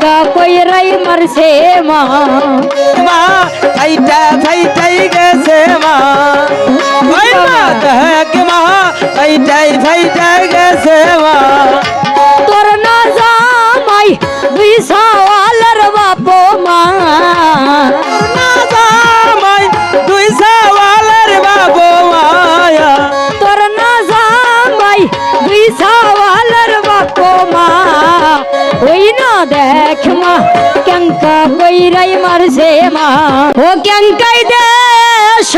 ক্যাঙ্কা কইরাই মারছে মা মা ফাইটা ফাইটাই গেছে মা ওই মা দেখ মা ফাইটাই ফাইটাই গেছে মা তোর না জামাই দুই সওয়ালের কইরাই মারছে মা। ও ক্যাঙ্কাই দেশ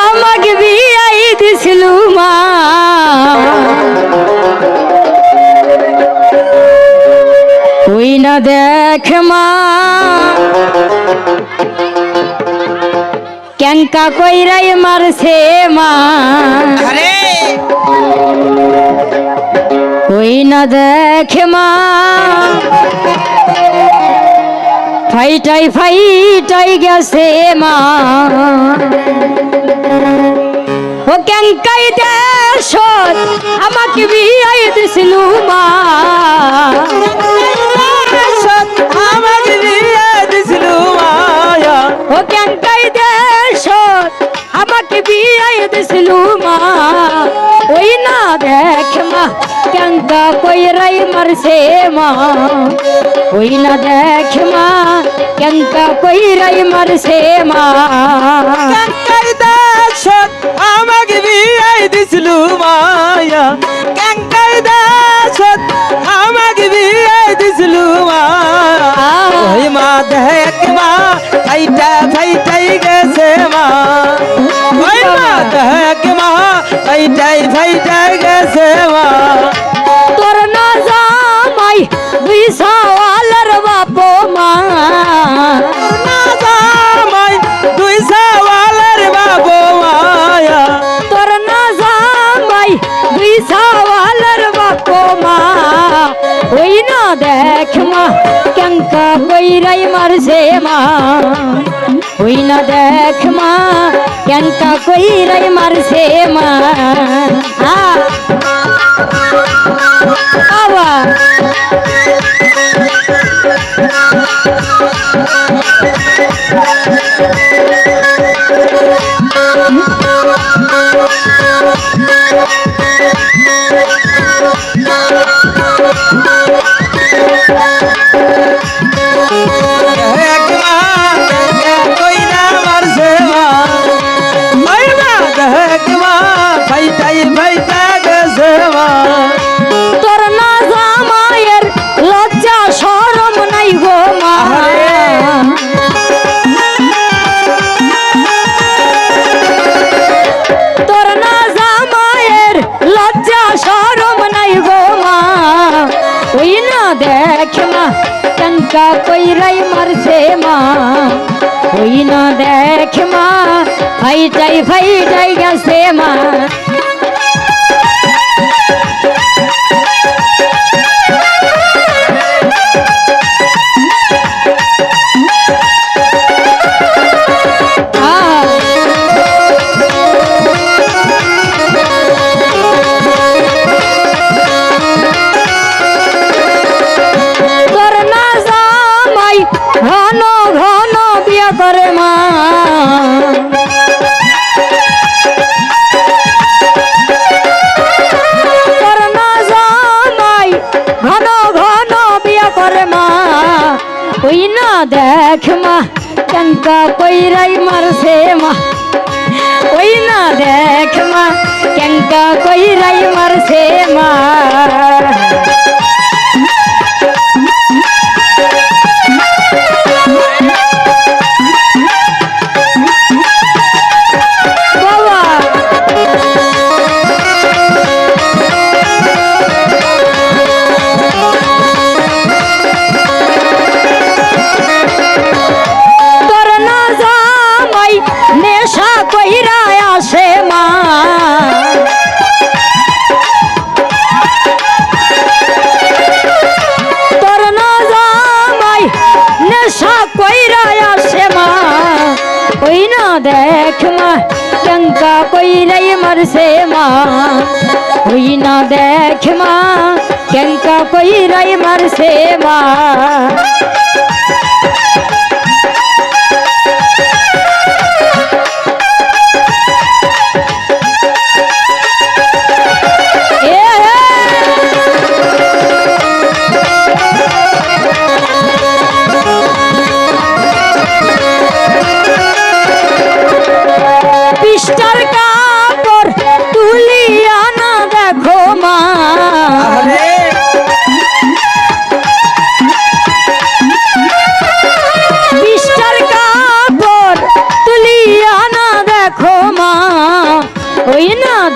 আমাকে বিয়াই দিছিল মা। ওই না দেখ মা। ক্যাঙ্কা কইরাই মারছে মা। না দেখ মা। ফাইটাই ফাইটাই গেছে মা। ও ক্যাঙ্কাই দেশ আমাকে বিয়াই দিছিল মা। আমাকে দিয়ে দিছিল মায়া ও ক্যাঙ্কাই দেশ আমাকে বিয়াই দিছিল মা। ওই না দেখ মা ক্যাঙ্কা কইরাই মারছে মা। ওই না দেখ মা ক্যাঙ্কা কইরাই মারছে মা। কইরাই মারছে মা। ওই না দেখ মা ক্যাঙ্কা কইরাই মারছে মা। টঙ্কা কইরাই মারছে মা। ওই না দেখ মা ফাইটাই ফাইটাই গেছে মা। ওই না দেখ মা, কেনকা কইরাই মারছে মা। ওই না দেখ মা, কেনকা কইরাই মারছে মা। নেশা কইরা আসে মা ওই না দেখ মা কেঙ্কা কইরাই মারছে মা ওই না দেখ মা কেঙ্কা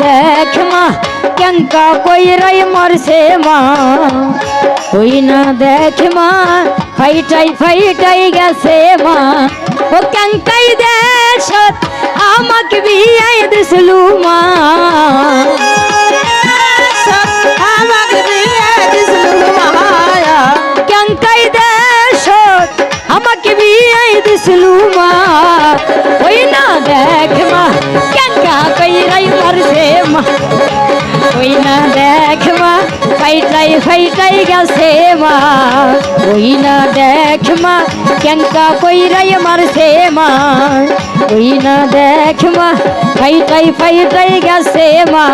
দেখ মা কেঙ্কা কইরাই মরছে মা? ওই না দেখ মা ফাইটাই ফাইটাই গেছে মা। ও কেঙ্কাই দেশ আমাকে বিয়াই দিছিল মা? ওই না দেখ মা, ফাইটাই ফাইটাই গেছে মা। ওই না দেখ মা কেঙ্কা কইরাই মারছে মা। ওই না দেখ মা, ফাইটাই ফাইটাই গেছে মা।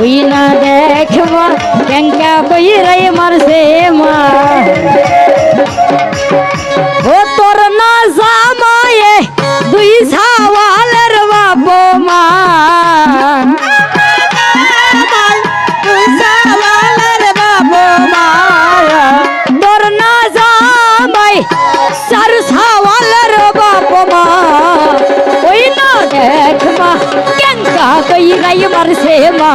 ওই না দেখ মা কেঙ্কা কইরাই মারছে মা। ও তোর না জামায়ে রাই মারছে মা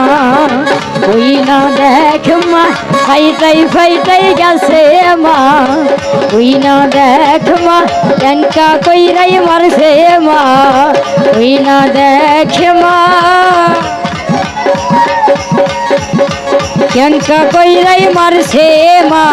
ওই না দেখ মা ফাইটাই ফাইটাই গেছে মা। ওই না দেখ মা কেঙ্কা কই রাই মারছে মা ওই না দেখ মা কেঙ্কা কইরাই মারছে মা